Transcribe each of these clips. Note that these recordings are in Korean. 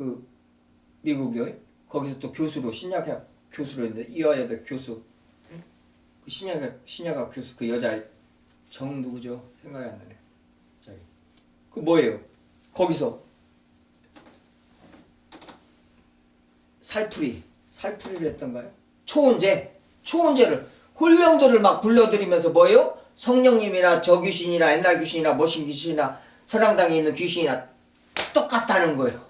그 미국이 거기서 또 교수로 신약학 교수로 했는데 이화여대 교수 그 신약학 신약학 교수 그 여자 정 누구죠 생각이 안 나네. 저기 그 뭐예요? 거기서 살풀이 살풀이를 했던가요? 초혼제 초혼제를 홀령들을 막 불러들이면서 뭐예요? 성령님이나 저 귀신이나 옛날 귀신이나 머신 귀신이나 선앙당에 있는 귀신이나 똑같다는 거예요.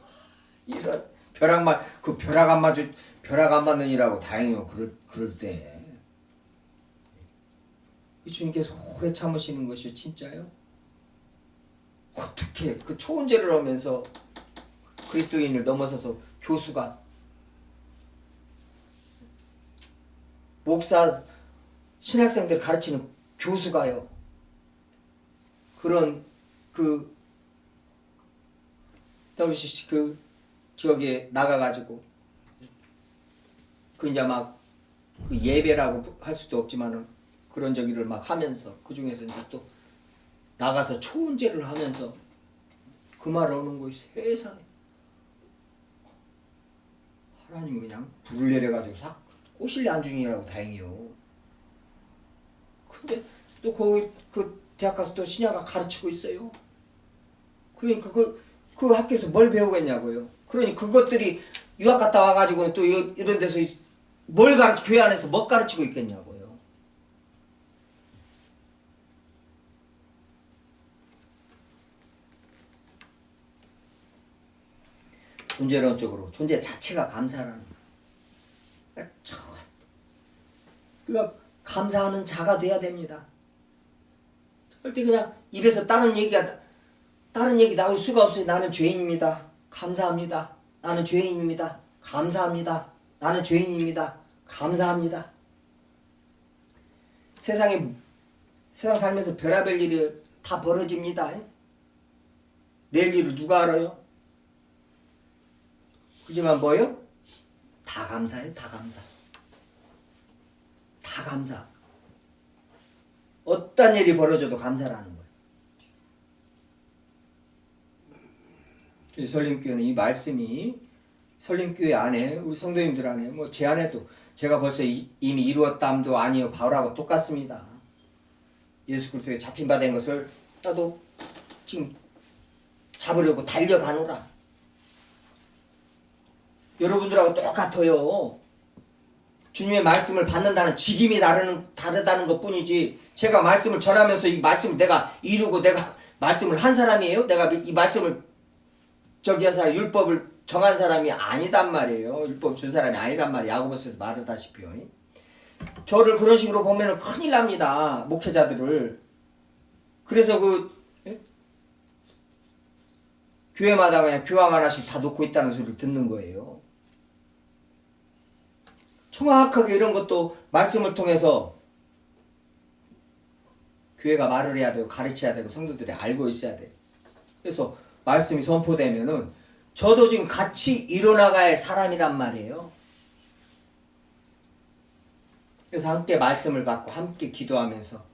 이런 벼락만 그 벼락 안 맞을 벼락 안 맞느니라고 다행이요. 그럴 그럴 때이 주님께서 오래 참으시는 것이 진짜요? 어떻게 그 초혼제를 하면서 그리스도인을 넘어서서 교수가 목사 신학생들 가르치는 교수가요. 그런 그 WCC 그 지역에 나가가지고 그 이제 막 그 예배라고 할 수도 없지만은 그런 저기를 막 하면서 그 중에서 이제 또 나가서 초혼제를 하면서 그말 하는 거이 세상에 하나님이 그냥 불을 내려가지고 싹 꼬실래 안 중이라고 다행이요. 근데 또 거기 그 대학 가서 또 신약학 가르치고 있어요. 그러니까 그, 그 학교에서 뭘 배우겠냐고요. 그러니 그것들이 유학 갔다 와가지고는 또 이- 이런 데서 뭘 가르치, 교회 안에서 뭐 가르치고 있겠냐고요. 존재론적으로 존재 자체가 감사라는. 저, 그러니까 감사하는 자가 돼야 됩니다. 절대 그냥 입에서 다른 얘기가 다른 얘기 나올 수가 없어요. 나는 죄인입니다. 감사합니다. 나는 죄인입니다. 감사합니다. 나는 죄인입니다. 감사합니다. 세상에 세상 살면서 별의별 일이 다 벌어집니다. 내일 일을 누가 알아요? 그지만 뭐요? 다 감사해요. 다 감사. 다 감사. 어떤 일이 벌어져도 감사라는 거예요. 저희 설림교회는 이 말씀이 설림교회 안에 우리 성도님들 안에 뭐 제 안에도 제가 벌써 이, 이미 이루었담도 아니요 바울하고 똑같습니다. 예수 그리스도에 잡힌 바 된 것을 나도 지금 잡으려고 달려가노라. 여러분들하고 똑같아요. 주님의 말씀을 받는다는 직임이 다르는, 다르다는 것 뿐이지, 제가 말씀을 전하면서 이 말씀을 내가 이루고 내가 말씀을 한 사람이에요? 내가 이 말씀을 저기 한 사람, 율법을 정한 사람이 아니단 말이에요. 율법 준 사람이 아니란 말이에요. 야고보서에서 말하다시피요. 저를 그런 식으로 보면 큰일 납니다. 목회자들을. 그래서 그, 예? 교회마다 그냥 교황 하나씩 다 놓고 있다는 소리를 듣는 거예요. 정확하게 이런 것도 말씀을 통해서 교회가 말을 해야 되고 가르쳐야 되고 성도들이 알고 있어야 돼. 그래서 말씀이 선포되면은 저도 지금 같이 일어나가야 할 사람이란 말이에요. 그래서 함께 말씀을 받고 함께 기도하면서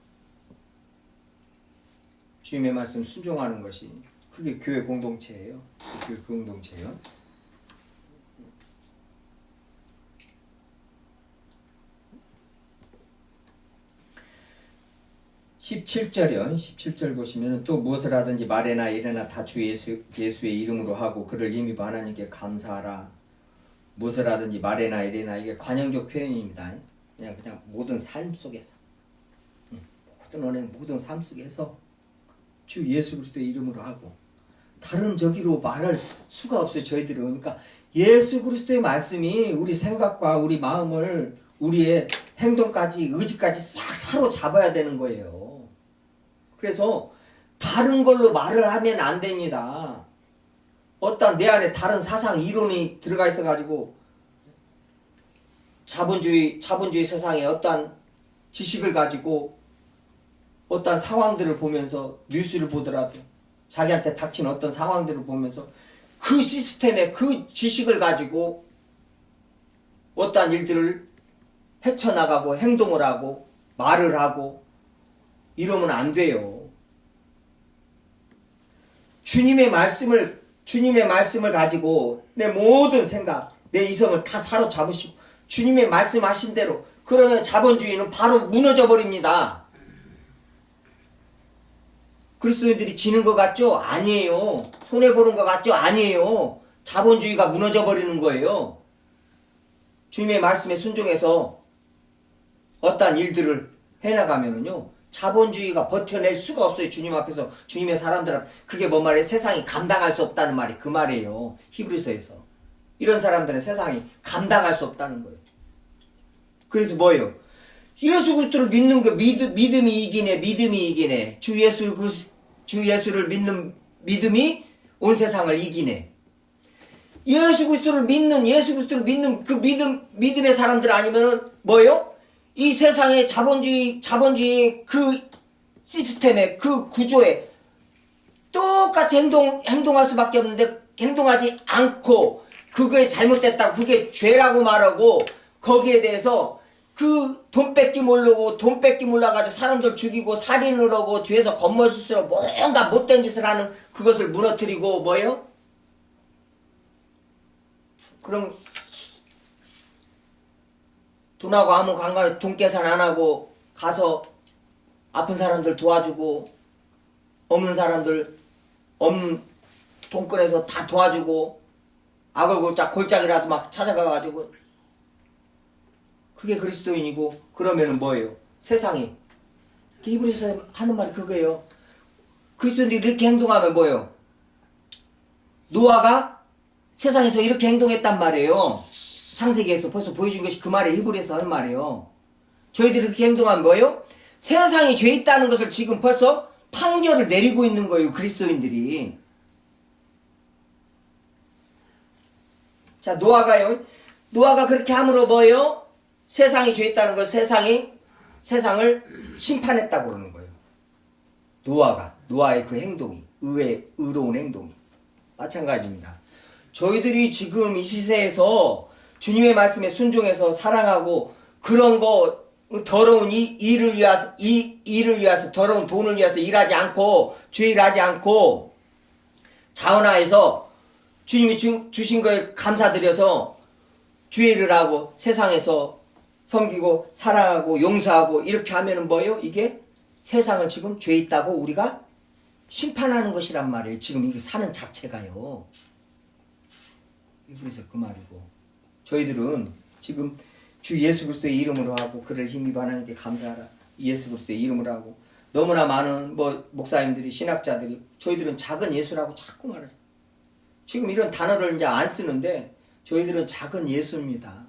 주님의 말씀 순종하는 것이 그게 교회 공동체예요. 그 교회 공동체예요. 17절이요. 17절 보시면 또 무엇을 하든지 말에나 일에나 다 주 예수, 예수의 이름으로 하고 그를 임의로 하나님께 감사하라. 무엇을 하든지 말에나 일에나 이게 관용적 표현입니다. 그냥 그냥 모든 삶 속에서 응, 모든 언행 모든 삶 속에서 주 예수 그리스도의 이름으로 하고 다른 저기로 말할 수가 없어요. 저희들은 그러니까 예수 그리스도의 말씀이 우리 생각과 우리 마음을 우리의 행동까지 의지까지 싹 사로잡아야 되는 거예요. 그래서 다른 걸로 말을 하면 안 됩니다. 어떤 내 안에 다른 사상 이론이 들어가 있어 가지고 자본주의 자본주의 세상에 어떤 지식을 가지고 어떤 상황들을 보면서 뉴스를 보더라도 자기한테 닥친 어떤 상황들을 보면서 그 시스템에 그 지식을 가지고 어떠한 일들을 헤쳐나가고 행동을 하고 말을 하고 이러면 안 돼요. 주님의 말씀을 주님의 말씀을 가지고 내 모든 생각, 내 이성을 다 사로잡으시고 주님의 말씀하신 대로 그러면 자본주의는 바로 무너져 버립니다. 그리스도인들이 지는 것 같죠? 아니에요. 손해 보는 것 같죠? 아니에요. 자본주의가 무너져 버리는 거예요. 주님의 말씀에 순종해서 어떠한 일들을 해나가면은요, 자본주의가 버텨낼 수가 없어요. 주님 앞에서 주님의 사람들은 그게 뭔 말이에요? 세상이 감당할 수 없다는 말이 그 말이에요. 히브리서에서 이런 사람들은 세상이 감당할 수 없다는 거예요. 그래서 뭐예요? 예수 그리스도를 믿는 거 믿음, 믿음이 이기네 믿음이 이기네 주 예수를 그, 주 예수를 믿는 믿음이 온 세상을 이기네 예수 그리스도를 믿는 예수 그리스도를 믿는 그 믿음 믿음의 사람들 아니면은 뭐예요? 이 세상의 자본주의 자본주의 그 시스템에 그 구조에 똑같이 행동 행동할 수밖에 없는데 행동하지 않고 그거에 잘못됐다 그게 죄라고 말하고 거기에 대해서 그 돈 뺏기 모르고 돈 뺏기 몰라가지고 사람들 죽이고 살인을 하고 뒤에서 겉멋수수로 뭔가 못된 짓을 하는 그것을 무너뜨리고 뭐예요? 그럼 돈하고 아무 관계 돈 계산 안 하고 가서 아픈 사람들 도와주고 없는 사람들 없는 돈 꺼내서 다 도와주고 악을 골짝 골짜기라도 막 찾아가가지고 그게 그리스도인이고 그러면은 뭐예요? 세상이 히브리서 하는 말이 그거예요. 그리스도인들이 이렇게 행동하면 뭐예요? 노아가 세상에서 이렇게 행동했단 말이에요. 창세기에서 벌써 보여준 것이 그 말이 히브리서 하는 말이에요. 저희들이 그렇게 행동하면 뭐예요? 세상이 죄 있다는 것을 지금 벌써 판결을 내리고 있는 거예요. 그리스도인들이. 자, 노아가요. 노아가 그렇게 함으로 뭐예요? 세상이 죄 있다는 것, 세상이 세상을 심판했다고 그러는 거예요. 노아가, 노아의 그 행동이, 의의, 의로운 행동이. 마찬가지입니다. 저희들이 지금 이 시세에서 주님의 말씀에 순종해서 사랑하고 그런 거 더러운 이 일을 위해서 이 일을 위해서 더러운 돈을 위해서 일하지 않고 죄일하지 않고 자원하에서 주님이 주, 주신 거에 감사드려서 주의를 하고 세상에서 섬기고 사랑하고 용서하고 이렇게 하면은 뭐예요? 이게 세상은 지금 죄 있다고 우리가 심판하는 것이란 말이에요. 지금 이게 사는 자체가요. 그래서 그 말이고 저희들은 지금 주 예수 그리스도의 이름으로 하고 그를 힘입어 하나님께 감사하라. 예수 그리스도의 이름으로 하고 너무나 많은 뭐 목사님들이 신학자들이 저희들은 작은 예수라고 자꾸 말하죠. 지금 이런 단어를 이제 안 쓰는데 저희들은 작은 예수입니다.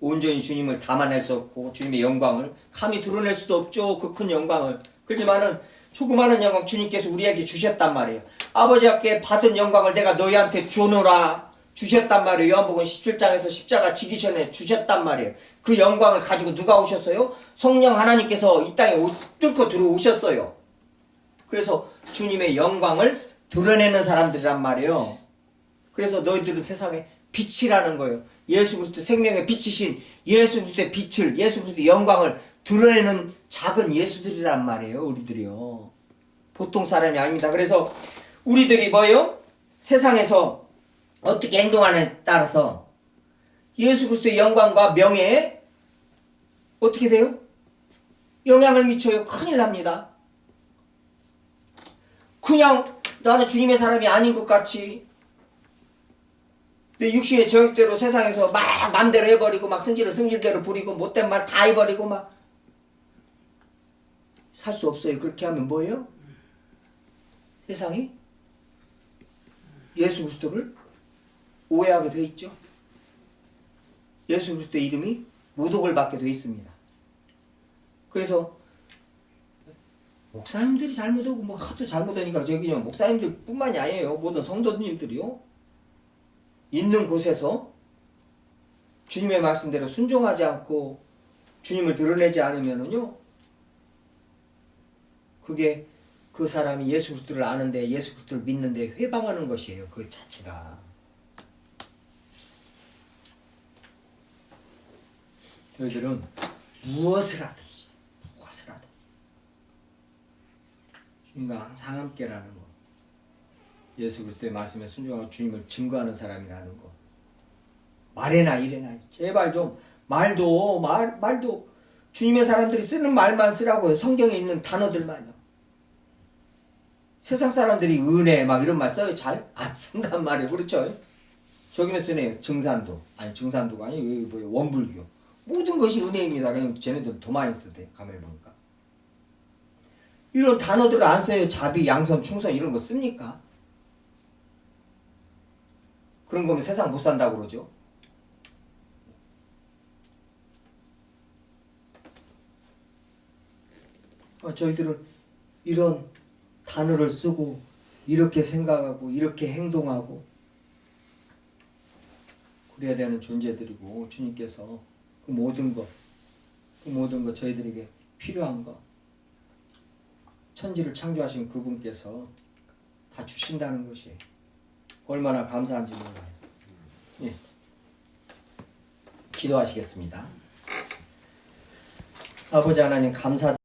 온전히 주님을 담아낼 수 없고 주님의 영광을 감히 드러낼 수도 없죠. 그 큰 영광을. 그렇지만은 조그마한 영광 주님께서 우리에게 주셨단 말이에요. 아버지께 받은 영광을 내가 너희한테 주노라 주셨단 말이에요. 요한복음 17장에서 십자가 지기 전에 주셨단 말이에요. 그 영광을 가지고 누가 오셨어요? 성령 하나님께서 이 땅에 뚫고 들어오셨어요. 그래서 주님의 영광을 드러내는 사람들이란 말이에요. 그래서 너희들은 세상에 빛이라는 거예요. 예수 그리스도 생명의 빛이신 예수 그리스도의 빛을 예수 그리스도의 영광을 드러내는 작은 예수들이란 말이에요. 우리들이요. 보통 사람이 아닙니다. 그래서 우리들이 뭐예요? 세상에서 어떻게 행동하느냐에 따라서 예수 그리스도의 영광과 명예에 어떻게 돼요? 영향을 미쳐요. 큰일 납니다. 그냥 나는 주님의 사람이 아닌 것 같이 내 육신의 정욕대로 세상에서 막 맘대로 해버리고 막 승질을 승질대로 부리고 못된 말 다 해버리고 막 살 수 없어요. 그렇게 하면 뭐예요? 세상이 예수 그리스도를 오해하게 돼 있죠. 예수 그리스도의 이름이 모독을 받게 돼 있습니다. 그래서 목사님들이 잘못하고 뭐 하도 잘못하니까 저기 그냥 목사님들뿐만이 아니에요. 모든 성도님들이요. 있는 곳에서 주님의 말씀대로 순종하지 않고 주님을 드러내지 않으면은요. 그게 그 사람이 예수 그리스도를 아는데 예수 그리스도를 믿는데 회방하는 것이에요. 그 자체가. 저희들은 무엇을 하든지 무엇을 하든지 주님과 항상 함께라는 거. 예수 그리스도의 말씀에 순종하고 주님을 증거하는 사람이라는 거. 말해나 이래나 제발 좀 말도 말 말도 주님의 사람들이 쓰는 말만 쓰라고요. 성경에 있는 단어들만요. 세상 사람들이 은혜 막 이런 말 써요. 잘 안 쓴단 말이에요. 그렇죠? 저기는 쓰네요. 증산도 아니 증산도가 아니 뭐 원불교 모든 것이 은혜입니다. 그냥 쟤네들 더 많이 쓰대요. 가만히 보니까 이런 단어들을 안 써요. 자비, 양선, 충성 이런 거 씁니까? 그런 거면 세상 못 산다고 그러죠. 어, 저희들은 이런 단어를 쓰고 이렇게 생각하고 이렇게 행동하고 그래야 되는 존재들이고 주님께서 그 모든 것, 그 모든 것 저희들에게 필요한 것 천지를 창조하신 그분께서 다 주신다는 것이 얼마나 감사한지 몰라요. 예. 기도하시겠습니다. 아버지 하나님 감사.